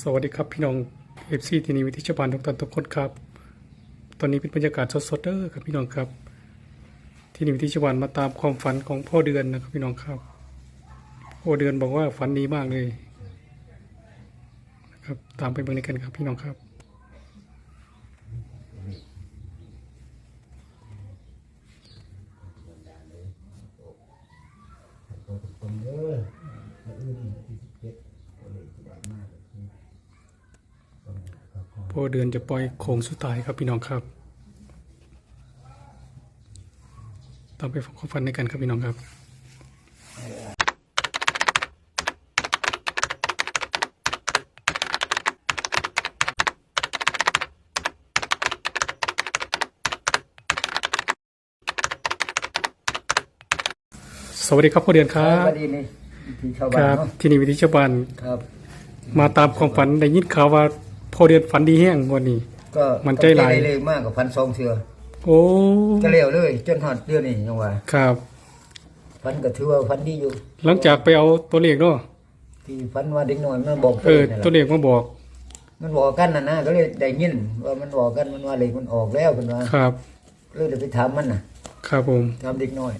สวัสดีครับพี่น้องเอฟซีทีนีวิทิชบาลทุกท่านทุกคนครับ ตอนนี้เป็นบรรยากาศสดๆเด้อครับพี่น้องครับ ทีนีวิทิชบาลมาตามความฝันของพ่อเดือนนะครับพี่น้องครับพ่อเดือนบอกว่าฝันดีมากเลยนะครับตามไปเบิ่งกันครับพี่น้องครับ ผมเด้อมาอื่นที่สิบเจ็ดก็เลยสบายมากเลยต้องครับข อพ่อเดือนจะปล่อยโค้งสุดท้ายครับพี่น้องครับตามไปฟังความฝันในกันครับพี่น้องครับสวัสดีครับพ่อเดือนคครัรับบพอดีนี่ที่ชาวคบ้านรับ เนาะที่นี่วิทิชบาลครับ มาตามความฝันได้ยินข่าวว่า พ่อเดือนฝันดีแห้งงวันนี้ ก็มันใจหลายก็เลยมากกับพันสองเทือโอ้ก็เร็วเลย จนหอดเดือนนี่ยังว่าครับ พันก็ถือว่าพันดีอยู่ หลังจากไปเอาตัวเลขเนาะที่พันว่าเด็กน้อยมันบอกเออนั่นตัวแหละเลขมาบอกมันบอกกันนะนะก็เลยได้ยินว่ามันบอกกันมันว่าเลขมันออกแล้วเป็นว่าครับ เลยเดี๋ยวไปถามมันน่ะครับผมถามเด็กน้อย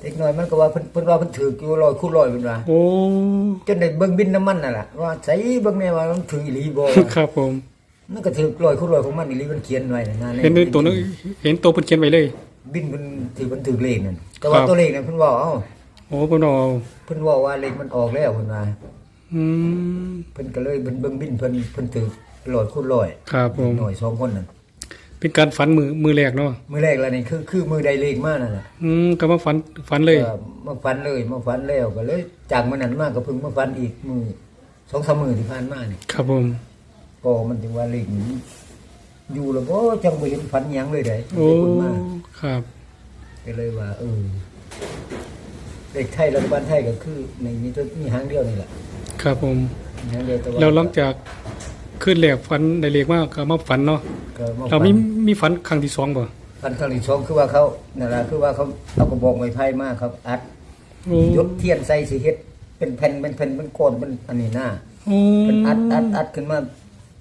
เด็กน้อยมันก็ว่าเพิ่นเพิ่นว่าเพิ่นถืออยู่ลอยคู่ลอยเป็นว่าโอ้จนได้เบิ่งบินน้ำมันน่ะล่ะว่าใส่เบิ่งแน่ว่ามันถืออีหลีบ่ครับผม มันก็ถือลอยคู่ลอยของมันอีหลีมันเขียนไว้น่ะนะเห็นด้วยตัวนึงเห็นตัวเพิ่นเขียนไว้เลย บินมันถือมันถือเลขนั่นแต่ว่าครับตัวเลขนั่นเพิ่นว่าเอ้าโอ้เพิ่นเอาเพิ่นว่าว่าเลขมันออกแล้วเพิ่นว่าอืมเพิ่นก็เลยเบิ่งเบิ่งบินเพิ่นเพิ่นถือลอยคู่ลอยครับผมหน่อยสองคนนั่น เป็นการฝันมือมือแรกเนาะมื้อแรกแล้วนี่คือคือมือใดเลขมานั่นน่ะอืมก็มาฝันฝันเลยก็มาฝันเลยมาฝันแล้วก็เลยจากมื้อนั้นมาก็เพิ่งมาฝันอีกมื้อสองสามมื้อที่ผ่านมานี่ครับผมก็มันจึงว่าเลขนี้อยู่แล้วบ่จังบ่เห็นฝันหยังเลยได้โอ้คนมาครับก็เลยว่าเออเลขไทยรัฐบาลไทยก็คือในนี้ตัวมีหางเดียวนี่แหละครับผมมีหางเดียวแต่ว่าแล้วหลังจาก ขึ้นแรกฝันได้เลขมากก็มาฝันเนาะก็มาเรามีมีฝันครั้งที่สองบ่ฝันครั้งที่สองคือว่าเขานั่นล่ะคือว่าเขาเอากระบอกไม้ไผ่มาครับอัดโอ้ยกเทียนใส่สิเฮ็ดเป็นแผ่นเป็นแผ่นเป็นก้อนเป็นอันนี้หน้าโอ้เป็นอัดอัดอัดขึ้นมา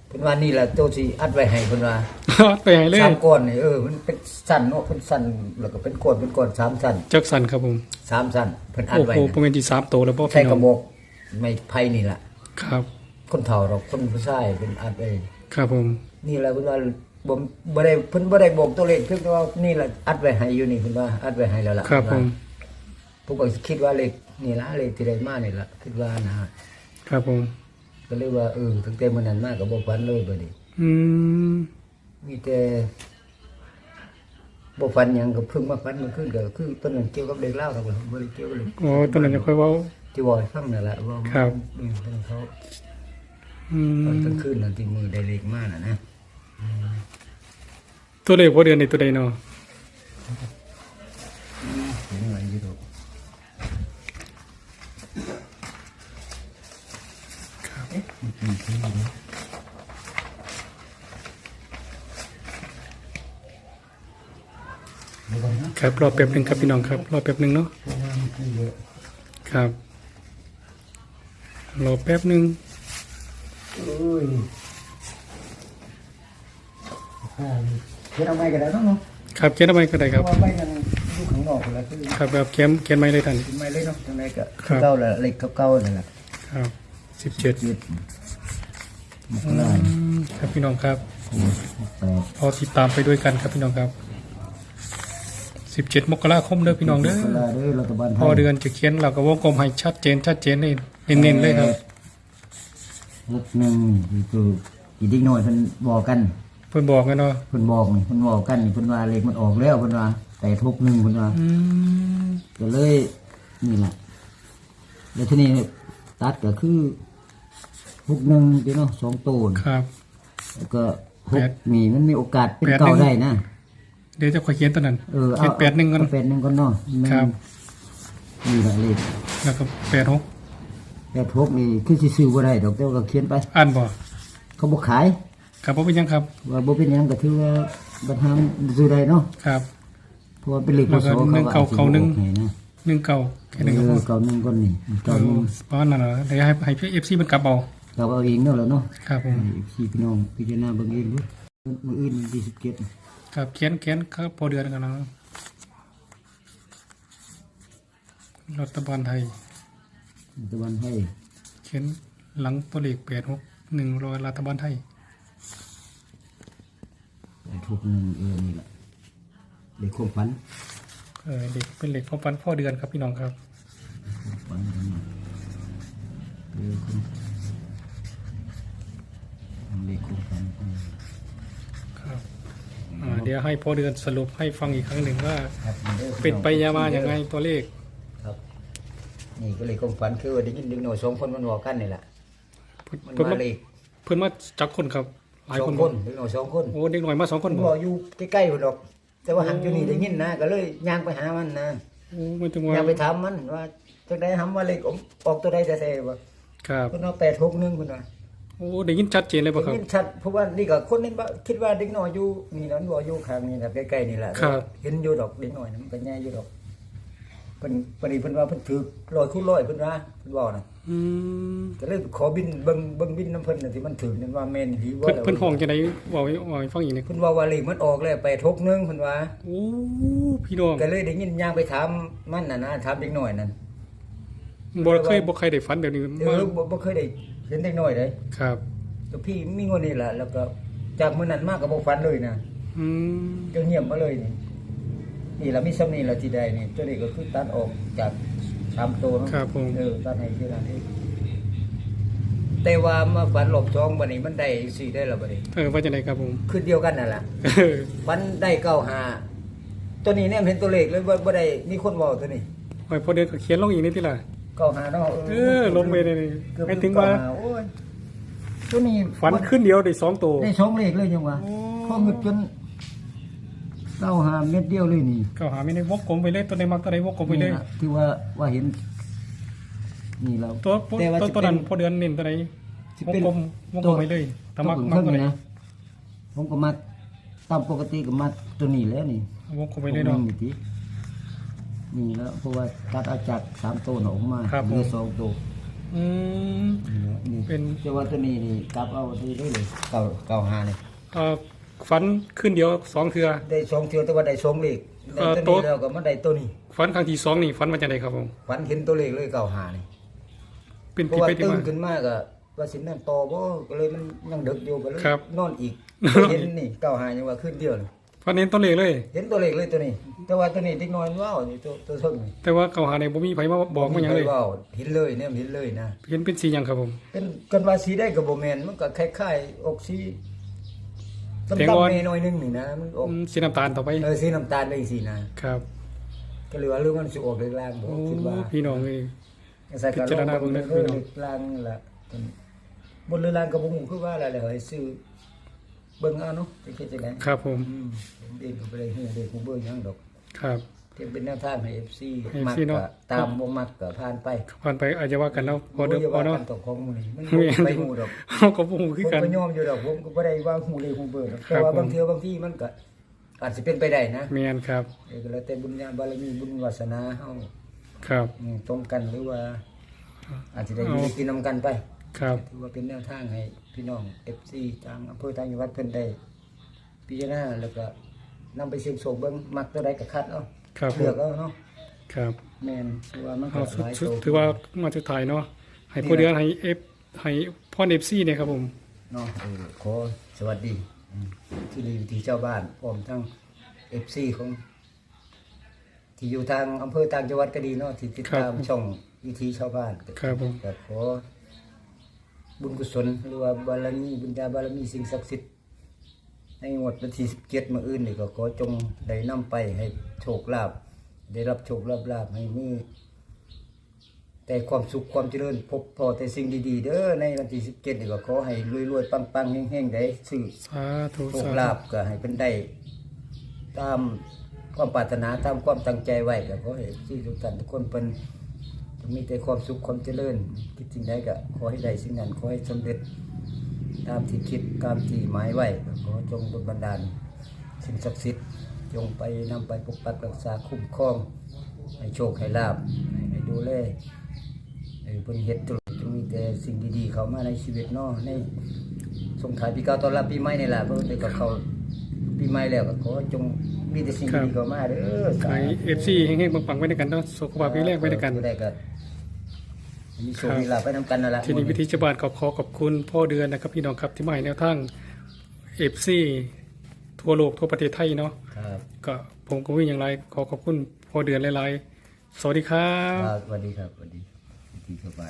เพิ่นว่านี่แหละตัวสิอัดไว้ให้เพิ่นว่า ไปให้เลยสามก้อนนี่เออมันเป็นสั้นเนาะเป็นสั้นแล้วก็เป็นก้อนเป็นก้อนสามสั้นจักสันครับผมสามสั้นเพิ่นอัดโอ้ไว้โหนะประมาณที่สามโตแล้วบ่ใส่พี่กน้อระงบอกไม้ไผ่นี่แหละครับ คนเฒ่าหรอกคนผู้ชายเป็นอัดไว้ครับผม นี่แหละเพิ่นว่าบ่บ่ได้เพิ่นบ่ได้บอกตัวเลขเพิ่นก็ว่านี่แหละอัดไว้ให้อยู่นี่เพิ่นว่าอัดไว้ให้แล้วล่ะครับผมผมก็คิดว่าเลขนี่ละเลขที่ได้มานี่ละคิดว่านะฮะครับผม ก็เลยว่าเออตั้งแต่มื้อนั้นมาก็บ่ฝันเลยบัดนี้อืมมีแต่บ่ฝันหยังก็เพิ่งมาฝันเมื่อคืนก็คือต้นนั้นเกี่ยวกับเด็กเล่าวครับผมบ่ได้เกี่ยวกับเลยโอ้ตอนนั้นจะค่อยเว้าที่ว่าให้ฟังนั่นแหละว่าครับอืมเพิ่นเขาอื ตอนมกลางคืนนั่นที่มือได้เลขมาน่ะนะตัวเลขบ่เดือนในตัวใดเนาะเห็นมันอยู่ดอกครับรอแป๊บหนึงครับพี่น้องครับรอแป๊บหนึงเนาะเพราะว่ามันคือเยอะครับรอแป๊บหนึง เอ้ยข้านี่เขียนเอาไม้ก็ได้เนาะเนาะครับเขียนเอาไว้ก็ได้เพครับราะว่าไม้มันอยู่ข้างนอกพุ่นละคือครับแบบเขียนเขียนไว้เลยท่านเป็นไม้เลยเนาะจังไดก็ครับเก่าๆแหละเลขเก่าๆนั่นแหละครับสิบเจ็ดยึดมกราคมครับพี่น้องครับแปดพอติดตามไปด้วยกันครับพี่น้องครับสิบเจ็ดมกราคมเด้อพี่น้องเด้อมกราเด้อรัฐบาลไทพอยเดือนจะเขียนเราก็วงกลมให้ชัดเจนชัดเจนนี่เน้นๆเลยครับ หกหนึ่งนี่คืออีกนิดหน่อยเพิ่นบอกกันเพิ่นบอกกันเนาะเพิ่นบอกนี่เพิ่นบอกกันนี่เพิ่นว่าเลขมันออกแล้วเพิ่นว่าแต่ทุกหนึ่งเพิ่นว่าอืมก็เลยนี่แหละแล้วทีนี้ตัดก็คือหกหนึ่งเดี๋ยวเนาะสองโตนครับ แล้วก็หแปกดนี่มันมีโอกาสเป็นแปดหนึ่เก่างได้นะเดี๋ยวจะค่อยเขียนตัวนั้นเออเขียนแปดหนึ่งกันเอาแปดหนึ่งก่อนเนาะหนึ่งครับ นี่แหละเลขแล้วก็แปดหก แปดหกนี่คือสิซื้อบ่ได้ดอกแต่ว่าก็เขียนไป อ่านบ่เขาบ่ขายครับผมเป็นยังครับ ว่าบ่เป็นหยังก็ถือว่าบัดหามซื้อได้เนาะครับ เพราะว่าเป็นเลขพแล้วศก็เขาหนึ่งเก้าอจสิเก้าหนึ่งบอกให้นะหนึ่งเก้าแค่หนึ่งเอก็พออเก้าหนึ่งก่อนนี่เอเก้าหนึ่งอประมาณนั้นเหรอเดี๋ยวให้ให้พี่เอฟซีมันกลับเอาเกับเอาเองเนาะแล้วเนาะครับผมพี่พี่น้องพิจารณาเบิ่งเองเด้วยมืออื่นที่สิบเจ็ดครับเขียนเขียนครับพอเดือนกันนะครับรัฐบาลไทย ตะวันให้เขียนหลังตัวเลขแปดหกหนึ่งรอยรัฐบาลไทยแต่ทุกหนึ่งเออนี่แหละเด็กความฝันเออเด็กเป็นเหล็กความฝันพ่อเดือนครับพี่น้องครับฝันกันมาเออคนเด็กความฝันเออครับอ่าเดี๋ยวให้พ่อเดือนสรุปให้ฟังอีกครั้งหนึ่งว่า ครับด้อเป็นไปยามาอย่างไงตัวเลขครับ นี่ก็เลยความฝันคือว่าได้ยินเด็กน้อยสองคนมันบอกกันนี่แหละเพิ่นมันเพิ่นมามาเลยเพิ่นมาจักคนครับ หลายสอคงนคนเด็กน้อยสองคนโอ้เด็กหน่อยมาสองคนมันบ่บอกอยู่ใกล้ๆพุ่นดอก แต่ว่าหันอยู่นี่ได้ยินนะก็เลยย่างไปหามันนะโอ้ไม่ถึงว่าย่างไปถามมันว่าจังได๋ทำว่าเลขออกตัวใดแต่ๆบ่ครับเพิ่นว่า861เพิ่นว่า โอ้ได้ยินชัดเจนเลยป่ะครับได้ยินชัดเพราะว่านี่ก็คนนี่บ่คิดว่าเด็กน้อยอยู่นี่นั่นบ่อยู่ข้างนี่นะใกล้ๆนี่แหละครับ เห็นอยู่ดอกเด็กน้อยนะมันก็ใหญ่อยู่ดอก เพิ่นปานนี้เพิ่นว่าเพิ่นถือร้อยคูณร้อยเพิ่นว่าเพิ่นว่านะอืมก็เลยขอบินเบิ่งเบิ่งบินน้ำเพิ่นน่ะที่มันถือนั่นว่าแม่นหรือว่าเพิ่นเพิ่นห้องจะได้บอกให้บอกให้ฟังอีกหนี่อยเพิ่นว่าว่าเลขมันออกแล้ว861เพิ่นว่าโอ้พี่น้องก็เลยได้ยินย่างไปถามมันน่ะนะถามเด็กน้อยนั่นบ่เคยบ่เคยได้ฝันแบบนี้เอมาอบ่บ่เคยได้เห็นเด็กน้อยเลยครับแต่พี่มีเงินนี่แหละแล้วก็จากมื้อนั้นมาก็บ่ฝันเลยนะอืมก็เงียบมาเลยนี่ นี่ล่ะมีซ้ำนี่ล่ะที่ได้นี่ตัวนี้ก็คือตัดออกจากสามตัวเนาะครับผม เออตัดให้ที่นั่นเองแต่ว่ามาฝันหลบซองบัดนี้มันได้สี่ได้แล้วบัดนี้เออว่าจะไหนครับผมคือเดียวกันนั่นล่ะเออฝันได้เก้าหาตัวนี้เนี่ยเห็นตัวเลขเลยบ่บ่ได้มีคนเว้าตัวนี้ไว้พอเดือนก็เขียนลงอีกนิดทีละเก้าหาเนาะเออลงไปเลยนี่เกือบไม่ถึงว่าเก้หโอ้ยตัวนี้ฝันขึ้นเดียวได้สองตัว ได้สองเลขเลยจังหวะโอ้ พอเงึดจน เก้าหาเม็ดเดียวเลยนี่ก็หาไม่ได้วกกลมไปเลยตัวใดมักตัวใดวกกลมไปเลยนี่ล่ะที่ว่าว่าเห็น นี่เราตัวแต่ว่าตัวสิตัวนั้นเป็นพอเดือนเน้นตัวใดสิวกเป็นกลมวกกลมไปเลยแต่มักตัวมักตัวเพิ่ใดงนะผมก็มาตามปกติก็มาตัวนี้แล้วนี่วกกลมไปเลยเนาะผมนี่ตินี่แล้วเพราะว่าตัดเอาจากสามตัวน่ะออกมาครับเหลือผม สองตัวอืมนี่แหละนี่เป็น แต่ว่าตัวนี้นี่กลับเอาดีได้เลยเก้าเก้าหานี่เอ่อ ฝันขึ้นเดียวสองเทือ ได้สองเที่ยวแต่ว่าได้สองเลขได้เอ่อตัวตัวนี้แล้วก็มาได้ตัวนี้ฝันครั้งที่สองนี่ฝันว่าจะไหนครับผมฝันเห็นตัวเลขเลยเก้าหานี่เป็นเพราะที่ว่าไปที่ตื่นมา ขึ้นมาก็ว่าสินั่นต่อบ่ก็เลยมันยังดึกอยู่ก็เลยครับนอนอีกเห็นนี่เก้าหายังว่าขึ้นเดียวเลยฝันเน้นตัวเลขเลย เห็นตัวเลขเลยตัวนี้ แต่ว่าตัวนี้เด็กน้อยว้าวนี่ตัวตัวเท่านี้แต่ว่าเก่าหาในบ่มีไผมาบอกมาหยังเลย ว้าวเห็นเลยเนี่ยเห็นเลยนะ เห็นเป็นสีหยังครับผมเป็นกันว่าสีได้กับบ่แม่นมันก็คล้ายๆออกสี แตงดำอ่อนๆหน่อยๆนึงนี่นะมันออกอืมสีน้ำตาลต่อไปเออสีน้ำตาลไปสีนะครับ ก็เลยว่าเรื่องมันสิออกเรื่องล่างบ่โอ้คิดว่าพี่น้องเลยใส่กระพิจารณาเบิ่งเด้อพี่เรื่องน้องเรื่องล่างนี่ล่ะบนเรือล่างก็บ่ฮู้คือว่าอะไรเลยเฮ้ยซื้อเบิ่งเอาเนาะจะคิดจังได๋ครับผมอืมผมเองก็บ่ได้ฮู้ได้ฮู้เบิ่งหยังดอก ครับ เพียงเป็นแนวทางให้ FC ให้มัก FC เนาะก็ตามบ่มักก็ผ่านไปผ่านไปอาจจะว่ากันเนาะพอเด้อบ่พอว่าเนาะกันตกของหมื้นี้มันแม่น ไปฮู้ดอกเฮาก็บ่ฮู้ผคือมกัน ก็ยอมอยู่ดอกผมก็บ่ได้ว่าฮู้เลยฮู้เบิ่ดอกครัแต่บว่าผม บางเทื่อบางที่มันก็อาจสิเป็นไปได้นะแม่นครับ เออก็แล้วแต่บุญญาบารมีบุญวาสนาเฮาครับ อืมตรงกันหรือว่า อาจจะได้อยู่ได้กินนํกันไป ครับ ถือว่าเป็นแนวทางให้พี่น้อง FC ทางอำเภอทางจังหวัดเพิ่นได้พิจารณาแล้วก็นำไปเสี่ยงโชคเบิ่งมักตัวใดก็คัดเอา ครับผเลือมกเอาเนาะครับแม่นคือว่ามันก็เอาสุดหลายสุดตัวถือว่ามาสุดท้ายเนาะให้ผู้เดือนให้ F ให้พร FC เนี่ยครับผม เนาะเออขอสวัสดีอืมที่ดีที่เจ้าบ้านพร้อมทั้ง FC ของ ที่อยู่ทางอำเภอต่างจังหวัดก็ดีเนาะที่ติดตามช่องวิธีชาวบ้านก็ครับผม ก็ขอบุญกุศลหรือว่าบารมีบุญญาบารมีสิ่งศักดิ์สิทธิ์ ในงวดวันที่สิบเจ็ดมื่ออื่นนี่ก็ขอจงได้นำไปให้โชคลาภได้รับโชคลาภลาภให้มีแต่ความสุขความเจริญพบพอแต่สิ่งดีๆเด้อในวันที่สิบเจ็ดนี่ก็ขอให้รวยๆปังๆแห้งๆได้ซื้อสาธุโชสาคธุลาภก็ให้เป็นได้ตามความปรารถนาตามความตั้งใจไว้ก็ขอให้ที่ทุกท่านทุกคนเป็นจงมีแต่ความสุขความเจริญคิดสิ่งใดก็ขอให้ได้สิ่งนั้นขอให้สำเร็จ ตามที่คิดตามที่หมายไว้ก็ขอจงดลบันดาลสิ่งศักดิ์สิทธิ์จงไปนำไปปกปักรักษาคุ้มครอง ให้โชคให้ลาบให้ดูแลให้เพิ่นเฮ็ดธุรกิจจงมีแต่แต่สิ่งดีๆ เข้ามาในชีวิตเนาะในส่งท้ายปีเก่าต้อนรับปีใหม่นี่แหละเพราะว่าเดี๋ยวก็เข้าปีใหม่แล้วก็ขอจงมีแต่สิ่งดีๆเข้ามาเด้อสาขายธุเอฟซีเฮงๆปังๆไว้ด้วยกันเนาะสุขภาพแข็งแรงไว้ด้วยกันอยู่ได้ก็ มีโชคมีลาภไปนำกันนั่นแหละทีนี้วิธีชาวบ้านก็ขอขอบคุณพ่อเดือนนะครับพี่น้องครับที่มาให้แนวทางเอฟซีทั่วโลกทั่วประเทศไทยเนาะครับ ก็ผมก็วิ่งอย่างไรขอขอบคุณพ่อเดือนหลายๆสวัสดีครับ ครับสวัสดีครับสวัสดีวิธีชาวบ้าน